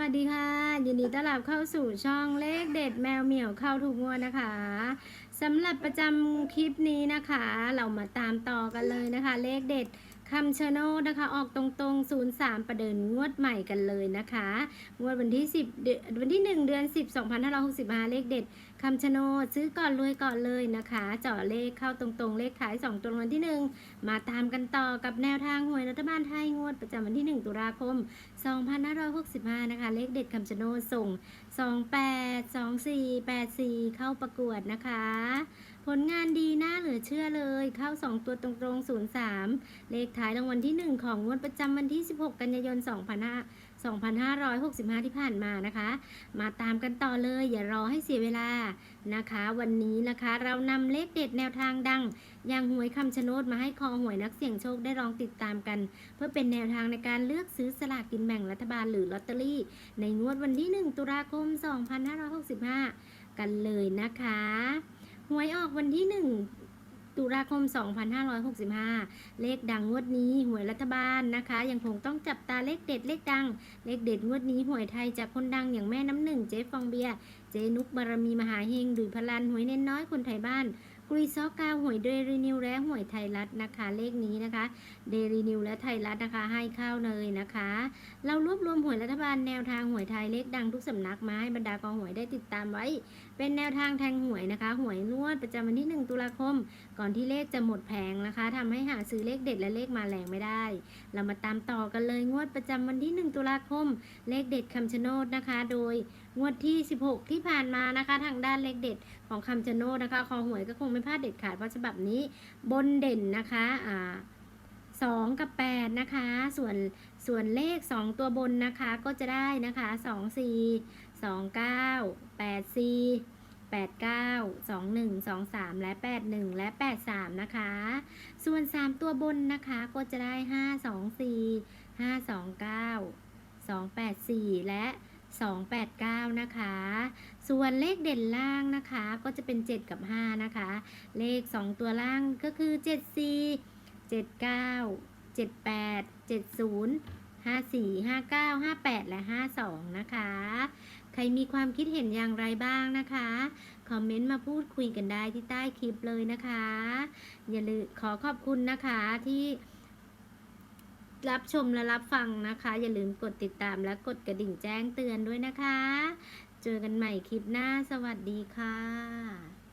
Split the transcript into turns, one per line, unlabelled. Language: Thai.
วัสดีค่ะ ยินดีต้อนรับเข้าสู่ช่องเลขเด็ดแมวเหมียวเข้าถูกงวดนะคะสำหรับประจำคลิปนี้นะคะ เรามาตามต่อกันเลยนะคะ เลขเด็ด คำชะโนดนะคะ ออกตรงๆ 03 ประเดินงวดใหม่กันเลยนะคะ งวดวันที่ 10เดือนวันที่ 1 เดือน 10 2565 เลขเด็ดคำชะโนดซื้อก่อนรวยก่อนเลยนะคะเจาะเลขเข้าตรงๆ เลขขาย 2 ตัวรงวัลที่ 1 มาตามกันต่อกับแนวทางหวยรัฐบาลไทยงวดประจำวันที่ 1 ตุลาคม 2565 นะคะ เลขเด็ดคำชะโนดส่ง 28 24 84 เข้าประกวดนะคะ ผลงานดีน่าเหลือเชื่อเลย เข้า 2 ตัวตรงๆ 03 เลขท้ายรางวัลที่ 1 ของงวดประจำวันที่ 16 กันยายน 2565 ที่ผ่านมานะคะ มาตามกันต่อเลย อย่ารอให้เสียเวลานะคะ วันนี้นะคะเรานำเลขเด็ดแนวทางดัง อย่างหวยคำชะโนดมาให้คอหวยนักเสี่ยงโชคได้ลองติดตามกัน เพื่อเป็นแนวทางในการเลือกซื้อสลากกินแบ่งรัฐบาลหรือลอตเตอรี่ ในงวดวันที่ 1 ตุลาคม 2565 กันเลยนะคะ หวยออกวันที่หนึ่งตุลาคม 2565 เลขดังงวดนี้หวยรัฐบาลนะคะ ยังคงต้องจับตาเลขเด็ดเลขดัง เลขเด็ดงวดนี้หวยไทยจากคนดังอย่างแม่น้ำหนึ่งเจ๊ฟองเบียเจ๊นุกบารมีมหาเฮงดุยพลันหวยเน้นน้อยคนไทยบ้าน กุยซอกาหวยเดรีนิวและหวยไทยรัฐนะคะ เลขนี้นะคะเดรีนิวและไทยรัฐนะคะ ให้เข้าเลยนะคะ เรารวบรวมหวยรัฐบาลแนวทางหวยไทยเลขดังทุกสำนักมาให้บรรดากองหวยได้ติดตามไว้ เป็นแนวทางแทงหวยนะคะ หวยนวดประจำวันที่ 1 ตุลาคม ก่อนที่เลขจะหมดแผงนะคะทำให้หาซื้อเลขเด็ดและเลขมาแรงไม่ได้ เรามาตามต่อกันเลยงวดประจำวันที่ 1 ตุลาคม เลขเด็ดคำชะโนดนะคะ โดยงวดที่ 16 ที่ผ่านมานะคะ ทางด้านเลขเด็ด ของคำชะโนดนะคะ คอหวยก็คงไม่พลาดเด็ดขาดเพราะฉบับนี้บนเด่นนะคะอ่าสองกับแปดนะคะ ส่วนส่วนเลข2ตัวบนนะคะก็จะได้นะคะ2 4 2 9 8 4 8 9 2 1 2 3 และ 8 1 และ 8 3 นะคะ ส่วน 3 ตัวบนนะคะก็จะได้ 5 2 4 5 2 9 2 8 4 และ 289 นะคะ ส่วนเลขเด่นล่างนะคะ ก็จะเป็น 7 กับ 5 นะคะ เลข 2 ตัวล่างก็คือ 74 79 78 70 54 59 58 และ 52 นะคะ ใครมีความคิดเห็นอย่างไรบ้างนะคะ คอมเมนต์มาพูดคุยกันได้ที่ใต้คลิปเลยนะคะ อย่าลืมขอขอบคุณนะคะที่ รับชมและรับฟังนะคะ อย่าลืมกดติดตามและกดกระดิ่งแจ้งเตือนด้วยนะคะ เจอกันใหม่คลิปหน้าสวัสดีค่ะ